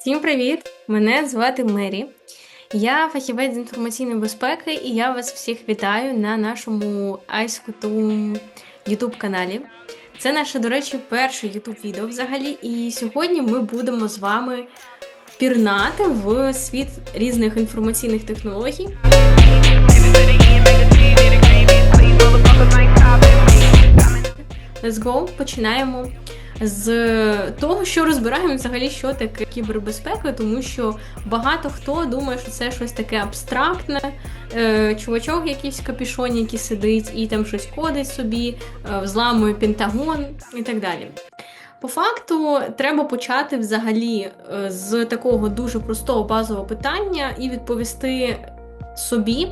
Всім привіт! Мене звати Мері. Я фахівець з інформаційної безпеки, і я вас всіх вітаю на нашому iSchool YouTube каналі. Це наше, до речі, перше YouTube відео взагалі. І сьогодні ми будемо з вами пірнати в світ різних інформаційних технологій. Let's go, починаємо з того, що розбираємо взагалі, що таке кібербезпека, тому що багато хто думає, що це щось таке абстрактне, е, чувачок якийсь капішоні, який сидить і там щось кодить собі, е, взламує Пентагон і так далі. По факту, треба почати взагалі е, з такого дуже простого базового питання і відповісти собі.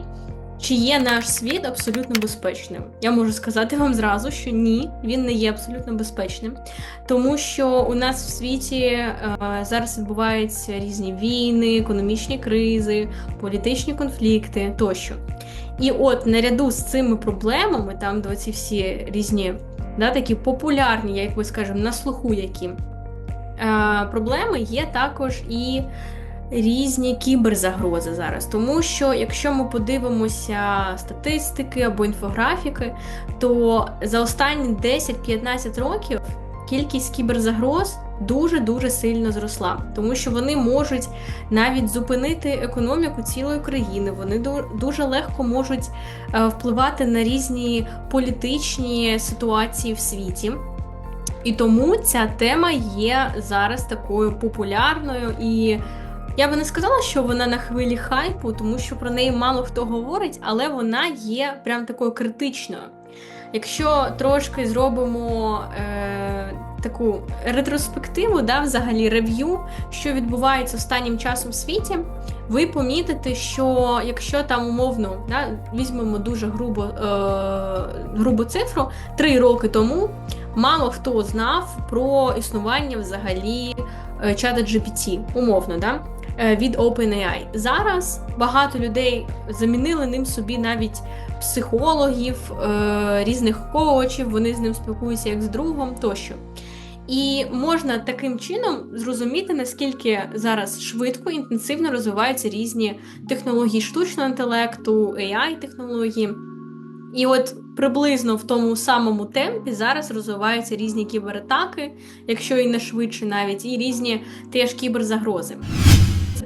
Чи є наш світ абсолютно безпечним? Я можу сказати вам зразу, що ні, він не є абсолютно безпечним, тому що у нас в світі е, зараз відбуваються різні війни, економічні кризи, політичні конфлікти тощо. І от наряду з цими проблемами, там де ці всі різні, да, такі популярні, як би скажемо, на слуху які е, проблеми є також і різні кіберзагрози зараз. Тому що, якщо ми подивимося статистики або інфографіки, то за останні 10-15 років кількість кіберзагроз дуже-дуже сильно зросла, тому що вони можуть навіть зупинити економіку цілої країни. Вони дуже легко можуть е, впливати на різні політичні ситуації в світі. І тому ця тема є зараз такою популярною і я би не сказала, що вона на хвилі хайпу, тому що про неї мало хто говорить, але вона є прям такою критичною. Якщо трошки зробимо е, таку ретроспективу, да, взагалі рев'ю, що відбувається останнім часом в світі, ви помітите, що якщо там умовно да, візьмемо дуже грубо е, грубу цифру, три роки тому мало хто знав про існування взагалі е, чата GPT, умовно. Да? Е, від OpenAI. Зараз багато людей замінили ним собі навіть психологів, е, різних коучів, вони з ним спілкуються як з другом тощо. І можна таким чином зрозуміти, наскільки зараз швидко інтенсивно розвиваються різні технології штучного інтелекту, AI-технології. І от приблизно в тому самому темпі зараз розвиваються різні кібератаки, якщо і не швидше навіть, і різні теж кіберзагрози.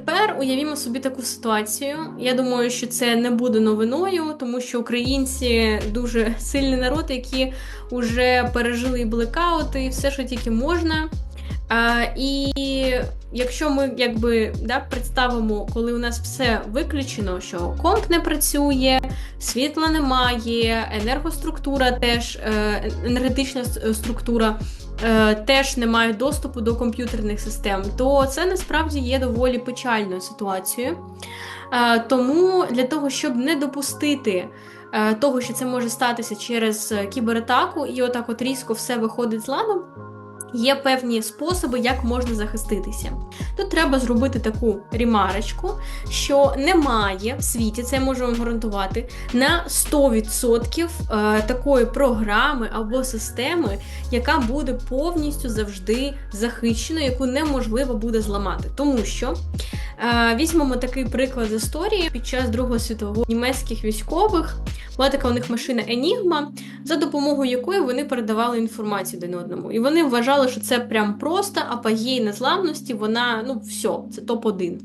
Тепер уявімо собі таку ситуацію. Я думаю, що це не буде новиною, тому що українці дуже сильний народ, які вже пережили блекаути, і все, що тільки можна. А, І якщо ми якби да, представимо, коли у нас все виключено, що комп не працює, світла немає, енергоструктура теж е, енергетична структура теж не мають доступу до комп'ютерних систем, то це насправді є доволі печальною ситуацією. Е, тому для того, щоб не допустити е, того, що це може статися через кібератаку, і отак от різко все виходить з ладу, Є певні способи, як можна захиститися. Тут треба зробити таку рімарочку, що немає в світі, це можемо гарантувати, на 100% е, такої програми або системи, яка буде повністю завжди захищеною, яку неможливо буде зламати. Тому що е, візьмемо такий приклад з історії під час Другого світового німецьких військових була така у них машина Енігма, за допомогою якої вони передавали інформацію один одному. І вони вважали, що це прям просто апогій незламності, вона, ну, все, це топ-1.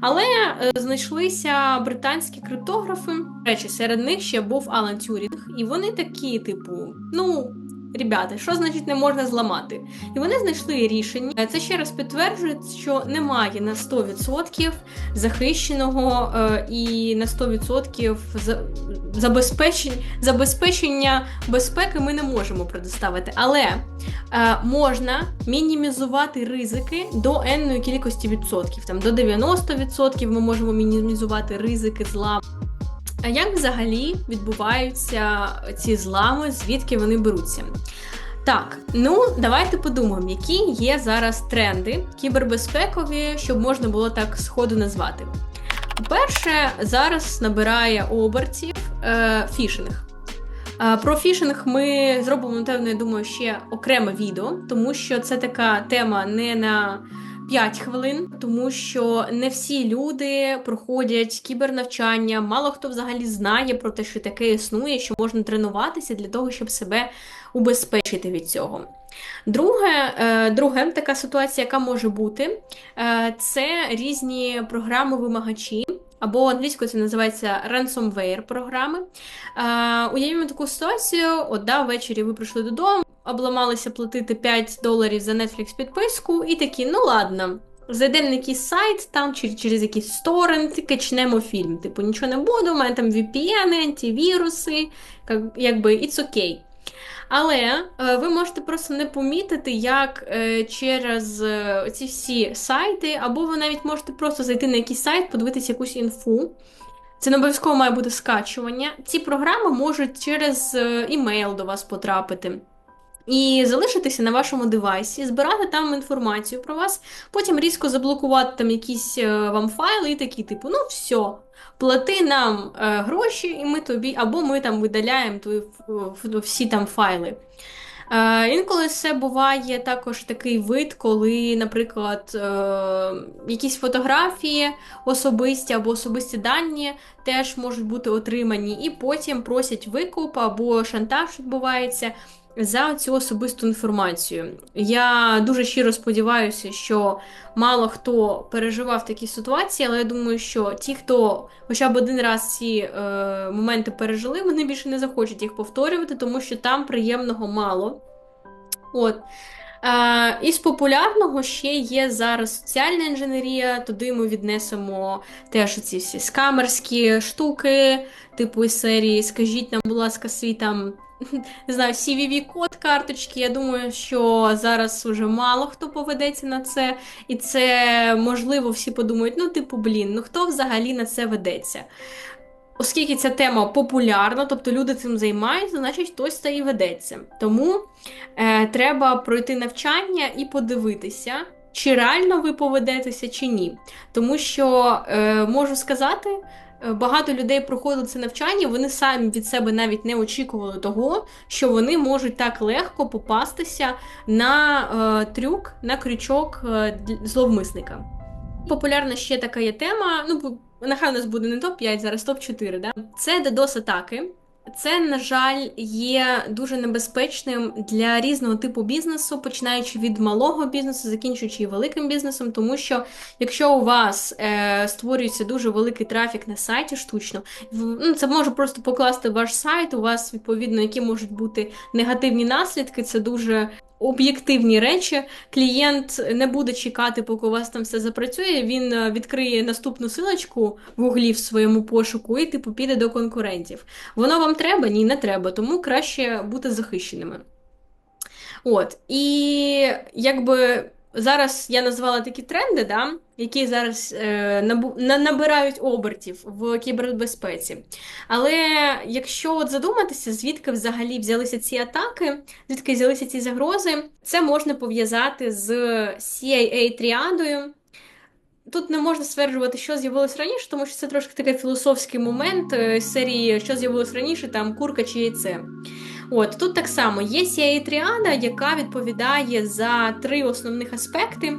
Але е, знайшлися британські криптографи. Речі, серед них ще був Алан Тюрінг, і вони такі, типу, ну. Ребята, що значить не можна зламати? І вони знайшли рішення. Це ще раз підтверджує, що немає на 100% захищеного е, і на 100% забезпечення, забезпечення безпеки ми не можемо предоставити. Але е, можна мінімізувати ризики до енної кількості відсотків. Там До 90% ми можемо мінімізувати ризики зламу. А як взагалі відбуваються ці злами, звідки вони беруться? Так, ну давайте подумаємо, які є зараз тренди кібербезпекові, щоб можна було так сходу назвати. По-перше, зараз набирає обертів е, фішинг. Е, про фішинг ми зробимо, напевно, я думаю, ще окреме відео, тому що це така тема не на 5 хвилин, тому що не всі люди проходять кібернавчання, мало хто взагалі знає про те, що таке існує, що можна тренуватися для того, щоб себе убезпечити від цього. Друге, е, друге, така ситуація, яка може бути, е, це різні програми-вимагачі. Або англійською це називається ransomware програми. Е, уявімо таку ситуацію: от да, ввечері ви прийшли додому, обламалися платити 5 доларів за Netflix підписку, і такі, ну ладно, зайдемо на якийсь сайт там чи через якийсь сторент, качнемо фільм. Типу, нічого не буде, у мене там VPN, антивіруси, як, якби it's okay. Але е, ви можете просто не помітити, як е, через е, ці всі сайти, або ви навіть можете просто зайти на якийсь сайт, подивитися якусь інфу. Це не обов'язково має бути скачування. Ці програми можуть через імейл до вас потрапити. І залишитися на вашому девайсі, збирати там інформацію про вас, потім різко заблокувати там якісь вам файли і такі, типу, ну все, плати нам е, гроші, і ми тобі, або ми там видаляємо твої всі там файли. Е, Інколи це буває також такий вид, коли, наприклад, е, якісь фотографії особисті або особисті дані теж можуть бути отримані, і потім просять викуп або шантаж відбувається за цю особисту інформацію. Я дуже щиро сподіваюся, що мало хто переживав такі ситуації, але я думаю, що ті, хто хоча б один раз ці е, моменти пережили, вони більше не захочуть їх повторювати, тому що там приємного мало. От. Із популярного ще є зараз соціальна інженерія, туди ми віднесемо теж ці всі скамерські штуки, типу із серії Скажіть нам, будь ласка, свій там не знаю, CVV-код карточки. Я думаю, що зараз вже мало хто поведеться на це, і це можливо всі подумають: ну, типу, блін, ну хто взагалі на це ведеться? Оскільки ця тема популярна, тобто люди цим займаються, значить хтось це і ведеться. Тому е, треба пройти навчання і подивитися, чи реально ви поведетеся, чи ні. Тому що е, можу сказати, Е, багато людей проходили це навчання, вони самі від себе навіть не очікували того, що вони можуть так легко попастися на е, трюк, на крючок е, зловмисника. Популярна ще така є тема. Ну, нехай у нас буде не топ-5, зараз топ-4. Да? Це DDoS атаки. Це, на жаль, є дуже небезпечним для різного типу бізнесу, починаючи від малого бізнесу, закінчуючи великим бізнесом, тому що якщо у вас е, створюється дуже великий трафік на сайті штучно, ну, це може просто покласти ваш сайт, у вас відповідно, які можуть бути негативні наслідки, це дуже об'єктивні речі. Клієнт не буде чекати, поки у вас там все запрацює. Він е, відкриє наступну силочку в углі в своєму пошуку і типу піде до конкурентів. Воно вам треба? Ні, не треба, тому краще бути захищеними. От, і якби зараз я назвала такі тренди, да, які зараз е, набирають обертів в кібербезпеці. Але якщо от задуматися, звідки взагалі взялися ці атаки, звідки взялися ці загрози, це можна пов'язати з cia тріадою. Тут не можна стверджувати, що з'явилось раніше, тому що це трошки такий філософський момент е, з серії, що з'явилось раніше, там курка чи яйце. От тут так само є cia тріада, яка відповідає за три основних аспекти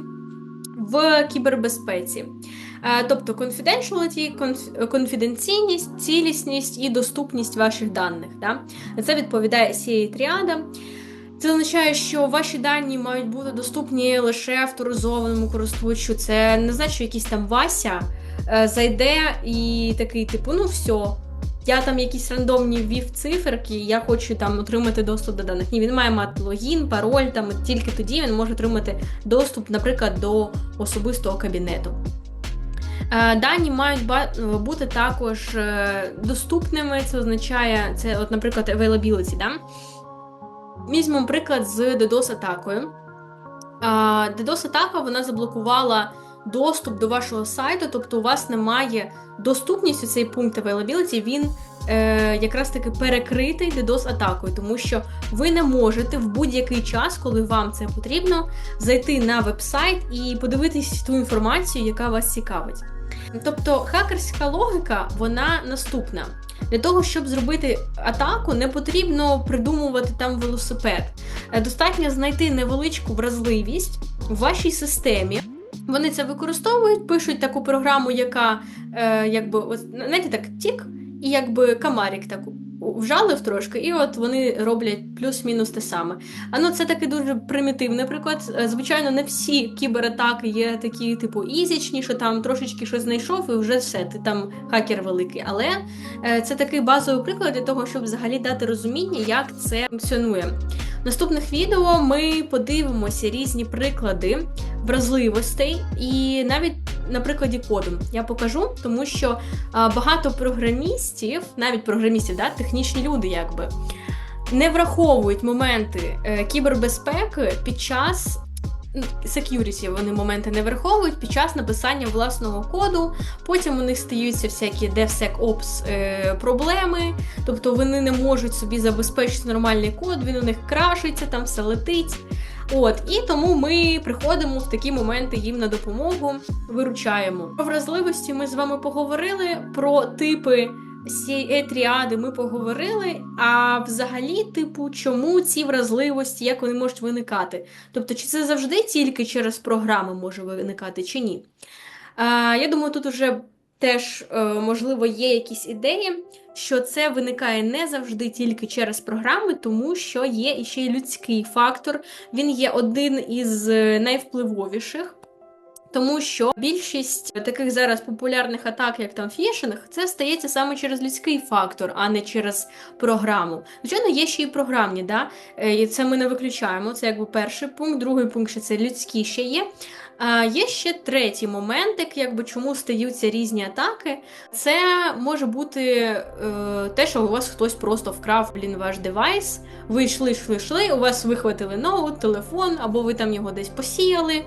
в кібербезпеці. Е, тобто confidentiality, конфіденційність, цілісність і доступність ваших даних. Да? Це відповідає cia тріада. Це означає, що ваші дані мають бути доступні лише авторизованому користувачу. Це не значить, що якийсь там Вася е, зайде і такий, типу, ну все, я там якісь рандомні ввів циферки, я хочу там отримати доступ до даних. Ні, він має мати логін, пароль, там тільки тоді він може отримати доступ, наприклад, до особистого кабінету. Е, дані мають бути також е, доступними. Це означає, це, от, наприклад, availability. Да? Візьмемо приклад з DDoS-атакою. Е, DDoS-атака вона заблокувала доступ до вашого сайту, тобто у вас немає доступність у цей пункт availability, він е, якраз таки перекритий DDoS-атакою, тому що ви не можете в будь-який час, коли вам це потрібно, зайти на веб-сайт і подивитись ту інформацію, яка вас цікавить. Тобто хакерська логіка, вона наступна. Для того, щоб зробити атаку, не потрібно придумувати там велосипед. Е, достатньо знайти невеличку вразливість в вашій системі Вони це використовують, пишуть таку програму, яка е, якби ось, знаєте, так тік, і якби камарік так вжалив трошки, і от вони роблять плюс-мінус те саме. А ну це такий дуже примітивний приклад. Е, Звичайно, не всі кібератаки є такі, типу, ізічні, що там трошечки щось знайшов, і вже все, ти там хакер великий. Але е, це такий базовий приклад для того, щоб взагалі дати розуміння, як це функціонує. Наступних відео ми подивимося різні приклади вразливостей, і навіть на прикладі коду я покажу, тому що багато програмістів, навіть програмістів, да, технічні люди, якби не враховують моменти е, кібербезпеки під час. Security вони моменти не враховують під час написання власного коду. Потім у них стаються всякі DevSecOps е, проблеми, тобто вони не можуть собі забезпечити нормальний код, він у них крашиться, там все летить. От, і тому ми приходимо в такі моменти їм на допомогу, виручаємо. Про вразливості ми з вами поговорили, про типи цієї тріади ми поговорили. А взагалі, типу, чому ці вразливості, як вони можуть виникати? Тобто, чи це завжди тільки через програми може виникати, чи ні? А, я думаю, тут уже теж, е, можливо, є якісь ідеї, що це виникає не завжди тільки через програми, тому що є іще й людський фактор. Він є один із е, найвпливовіших. Тому що більшість таких зараз популярних атак, як там фішинг, це стається саме через людський фактор, а не через програму. Звичайно, є ще й програмні, да? Е, і це ми не виключаємо. Це якби перший пункт, другий пункт, що це людські ще є. А є ще третій моментик, якби чому стаються різні атаки. Це може бути е, те, що у вас хтось просто вкрав блін, ваш девайс. Ви йшли, йшли, йшли, у вас вихватили ноут, телефон, або ви там його десь посіяли.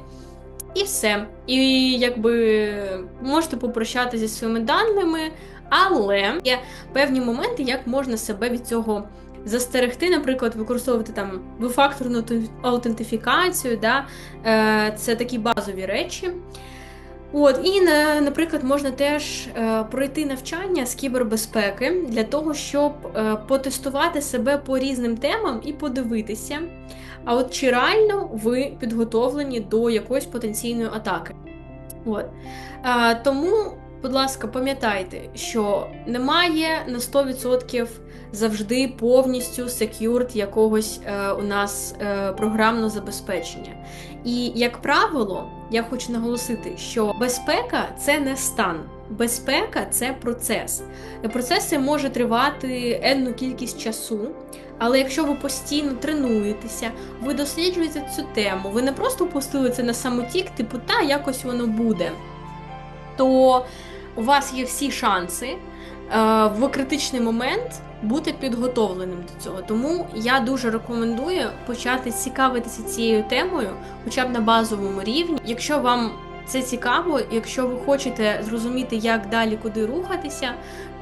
І все. І якби можете попрощатися зі своїми даними, але є певні моменти, як можна себе від цього застерегти, наприклад, використовувати там двофакторну аутентифікацію, да? е, це такі базові речі. От, і, наприклад, можна теж е, пройти навчання з кібербезпеки для того, щоб е, потестувати себе по різним темам і подивитися, а от чи реально ви підготовлені до якоїсь потенційної атаки. От. А, тому, будь ласка, пам'ятайте, що немає на 100% завжди повністю секюрд якогось е, у нас е, програмного забезпечення. І, як правило, я хочу наголосити, що безпека це не стан. Безпека це процес. Процес може тривати енну кількість часу, але якщо ви постійно тренуєтеся, ви досліджуєте цю тему, ви не просто пустили це на самотік, типу, та якось воно буде, то у вас є всі шанси е, в критичний момент бути підготовленим до цього. Тому я дуже рекомендую почати цікавитися цією темою, хоча б на базовому рівні. Якщо вам це цікаво, якщо ви хочете зрозуміти, як далі куди рухатися,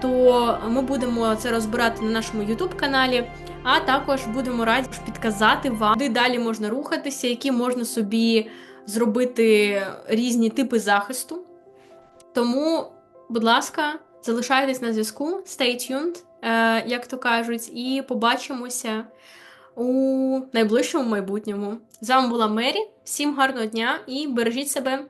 то ми будемо це розбирати на нашому YouTube каналі. А також будемо раді підказати вам, куди далі можна рухатися, які можна собі зробити різні типи захисту. Тому, будь ласка, залишайтесь на зв'язку, stay tuned, е, як то кажуть, і побачимося у найближчому майбутньому. З вами була Мері. Всім гарного дня і бережіть себе!